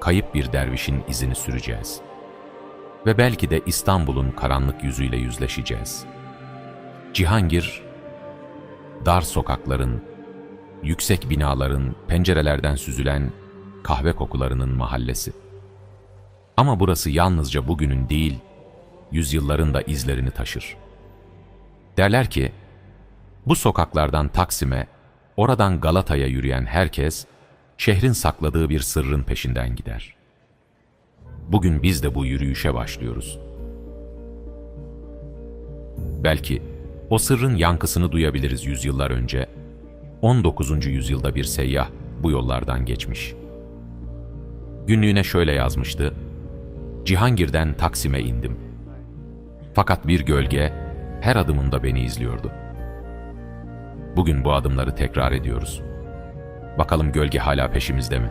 kayıp bir dervişin izini süreceğiz. Ve belki de İstanbul'un karanlık yüzüyle yüzleşeceğiz. Cihangir, dar sokakların, yüksek binaların, pencerelerden süzülen kahve kokularının mahallesi. Ama burası yalnızca bugünün değil, yüzyılların da izlerini taşır. Derler ki, bu sokaklardan Taksim'e, oradan Galata'ya yürüyen herkes, şehrin sakladığı bir sırrın peşinden gider. Bugün biz de bu yürüyüşe başlıyoruz. Belki o sırrın yankısını duyabiliriz yüzyıllar önce. 19. yüzyılda bir seyyah bu yollardan geçmiş. Günlüğüne şöyle yazmıştı. Cihangir'den Taksim'e indim. Fakat bir gölge her adımımda beni izliyordu. Bugün bu adımları tekrar ediyoruz. Bakalım gölge hala peşimizde mi?